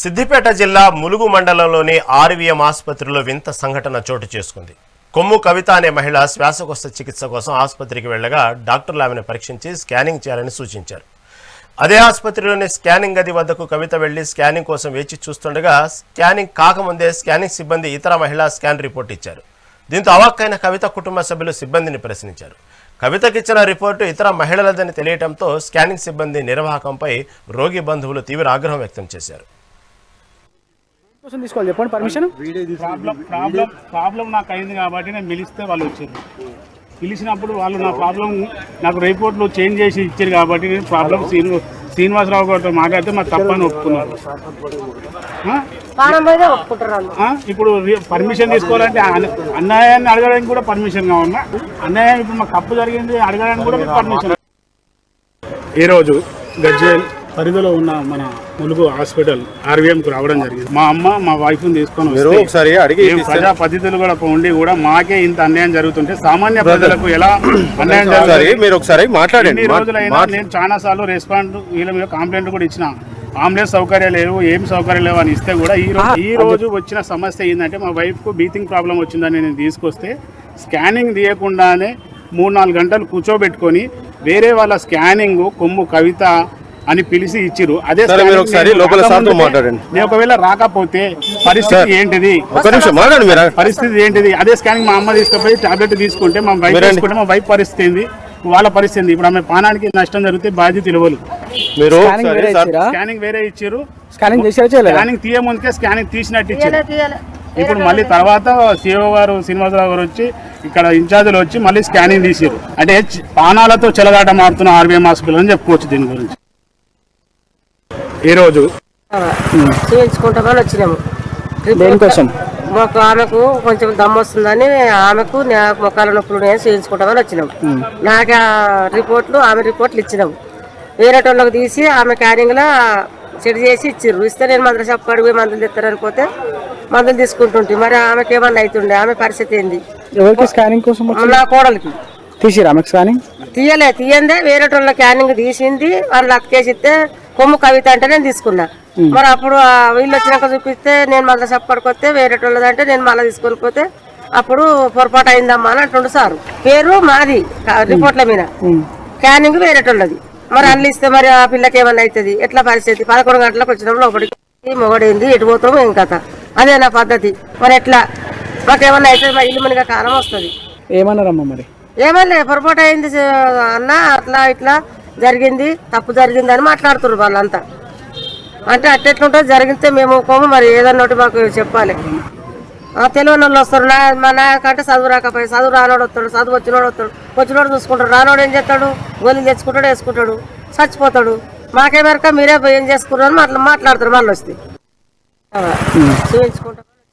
సిద్దిపేట జిల్లా ములుగు మండలంలోని ఆర్వీఎం ఆసుపత్రిలో వింత సంఘటన చోటు చేసుకుంది. కొమ్ము కవిత అనే మహిళ శ్వాసకోశ చికిత్స కోసం ఆసుపత్రికి వెళ్ళగా డాక్టర్లు ఆమెను పరీక్షించి స్కానింగ్ చేయాలని సూచించారు. అదే ఆసుపత్రిలోని స్కానింగ్ గది వద్దకు కవిత వెళ్ళి స్కానింగ్ కోసం వేచి చూస్తుండగా స్కానింగ్ కాకముందే స్కానింగ్ సిబ్బంది ఇతర మహిళ స్కాన్ రిపోర్ట్ ఇచ్చారు. దీంతో అవాక్కైన కవిత కుటుంబ సభ్యులు సిబ్బందిని ప్రశ్నించారు. కవితకిచ్చిన రిపోర్టు ఇతర మహిళలదని తెలియటంతో స్కానింగ్ సిబ్బంది నిర్వాహకంపై రోగి బంధువులు తీవ్ర ఆగ్రహం వ్యక్తం చేశారు. కోసం తీసుకోవాలి. చెప్పండి పర్మిషన్ ప్రాబ్లం ప్రాబ్లం ప్రాబ్లం నాకు అయింది కాబట్టి నేను పిలిస్తే వాళ్ళు వచ్చారు. పిలిచినప్పుడు వాళ్ళు నా ప్రాబ్లం నాకు రిపోర్ట్లు చేంజ్ చేసి ఇచ్చారు కాబట్టి నేను ప్రాబ్లం శ్రీను శ్రీనివాసరావు గారితో మాట్లాడితే మాకు తప్పని ఒప్పుకున్నారు? ఇప్పుడు పర్మిషన్ తీసుకోవాలంటే అన్న- అన్యాయాన్ని అడగడానికి కూడా పర్మిషన్ కావాలా? అన్యాయం ఇప్పుడు మాకు తప్పు జరిగింది అడగడానికి కూడా పర్మిషన్ ఈరోజు గజ్వేల్ పరిధిలో ఉన్న మన ములుగు హాస్పిటల్ ఆర్వీఎంకు రావడం జరిగింది. మా అమ్మ మా వైఫ్ తీసుకొని ఒకసారి అడిగి ప్రజా పద్ధతులు కూడా ఉండి కూడా మాకే ఇంత అన్యాయం జరుగుతుంటే సామాన్య ప్రజలకు ఎలా అన్యాయం జరుగుతుంది? మీరు ఒకసారి మాట్లాడండి. రోజులైనా నేను చాలా సార్లు రెస్పాండ్ వీళ్ళ మీద కంప్లైంట్ కూడా ఇచ్చిన. అంబులెన్స్ సౌకర్యాలు లేవు ఏం సౌకర్యాలు లేవు అని ఇస్తే కూడా ఈ రోజు ఈ రోజు వచ్చిన సమస్య ఏంటంటే మా వైఫ్కు బీతింగ్ ప్రాబ్లం వచ్చిందని నేను తీసుకొస్తే స్కానింగ్ తీయకుండానే మూడు నాలుగు గంటలు కూర్చోబెట్టుకొని వేరే వాళ్ళ స్కానింగ్ కొమ్ము కవిత అని పిలిచి ఇచ్చిరు అదే సరే, మీరు ఒకసారి లోపల సార్తో మాట్లాడండి. నేను ఒకవేళ రాకపోతే పరిస్థితి ఏంటిది? ఒక్క నిమిషం మాట్లాడండి మీరు. పరిస్థితి ఏంటిది? అదే స్కానింగ్ మా అమ్మ తీసుకుపోయి టాబ్లెట్ తీసుకుంటే మా వైఫ్. తీసుకుంటే మా వైఫ్ పరిస్థితి ఏంది? వాళ్ళ పరిస్థితి ఏంది? ఇప్పుడు ఆమె పానానికి నష్టం జరిగితే బాధ్యత ఇవ్వరు. మీరు స్కానింగ్ వేరే ఇచ్చిరా? స్కానింగ్ స్కానింగ్ తీయ ముందుకే స్కానింగ్ తీసినట్టు ఇచ్చారు ఇప్పుడు మళ్ళీ తర్వాత సిఓ గారు శ్రీనివాసరావు గారు వచ్చి ఇక్కడ ఇన్ఛార్జీలు వచ్చి మళ్ళీ స్కానింగ్ తీసారు అంటే పానాలతో చెలగాట మారుతున్న ఆర్బీఎం హాస్పిటల్ అని చెప్పుకోవచ్చు దీని గురించి. ఈరోజు చూపించుకుంటామని వచ్చినాము. దేనికోసం? మాకు ఆమెకు కొంచెం దమ్ము వస్తుందని ఆమెకు నాకు మొక్కల నొప్పులు నేను చూపించుకుంటామని వచ్చినాం. నాకు ఆ రిపోర్ట్లు ఆమె రిపోర్ట్లు ఇచ్చినాము. వేరే వాళ్ళకి తీసి ఆమె క్యారింగ్లో సెట్ చేసి ఇచ్చిర్రు. ఇస్తే నేను మందులు చెప్పాడు పోయి మందులు తెస్తారని పోతే మందులు తీసుకుంటుంటే. మరి ఆమెకి ఏమన్నా అవుతుండే ఆమె పరిస్థితి ఏంది? ఎవరికి స్కానింగ్ కోసం నా కోడలికి. తీసిరా స్కానింగ్ తీయలే తీయందే. వేరే వాళ్ళ క్యానింగ్ తీసింది. వాళ్ళు అక్కేసి ఇస్తే కొమ్ము కవిత అంటే నేను తీసుకున్నా. మరి అప్పుడు ఆ వీళ్ళు వచ్చినాక చూపిస్తే నేను మళ్ళీ చెప్పడుకొస్తే వేరే వాళ్ళది అంటే నేను మళ్ళీ తీసుకొని పోతే అప్పుడు పొరపాటు అయిందమ్మా అని అంటుండు సారు. పేరు మాది రిపోర్ట్ల మీద. క్యానింగ్ వేరే వాళ్ళది మరి అల్లు ఇస్తే మరి ఆ పిల్లకి ఏమన్నా అవుతుంది ఎట్లా పరిస్థితి? పదకొండు గంటలకు వచ్చినాం లోపలికి మొగడైంది ఎటు పోతాం ఏం కథ? అదే నా పద్ధతి. మరి ఎట్లా? మాకేమన్నా అవుతుంది మరి ఇల్లు మనగా కాలం వస్తుంది. ఏమన్నారమ్మా మరి? ఏమన్నా పొరపాటు అయింది అన్న అట్లా ఇట్లా? జరిగింది తప్పు జరిగింది అని మాట్లాడుతున్నారు వాళ్ళంతా. అంటే అట్టెట్లుంటే జరిగితే మేము కోము మరి ఏదన్నా ఒకటి మాకు చెప్పాలి. తెలియని వాళ్ళు వస్తారు నా మా నాకంటే చదువు రాకపోయి చదువు రానోడు వస్తాడు చదువు వచ్చినోడు వస్తాడు. వచ్చినోడు చూసుకుంటాడు రానోడు ఏం చేస్తాడు? గోళీలు తెచ్చుకుంటాడు వేసుకుంటాడు చచ్చిపోతాడు. మాకేమరక మీరే పోయి ఏం చేసుకున్నారు అని మాట్లా మాట్లాడతారు మళ్ళీ వస్తే. చూపించుకుంటాం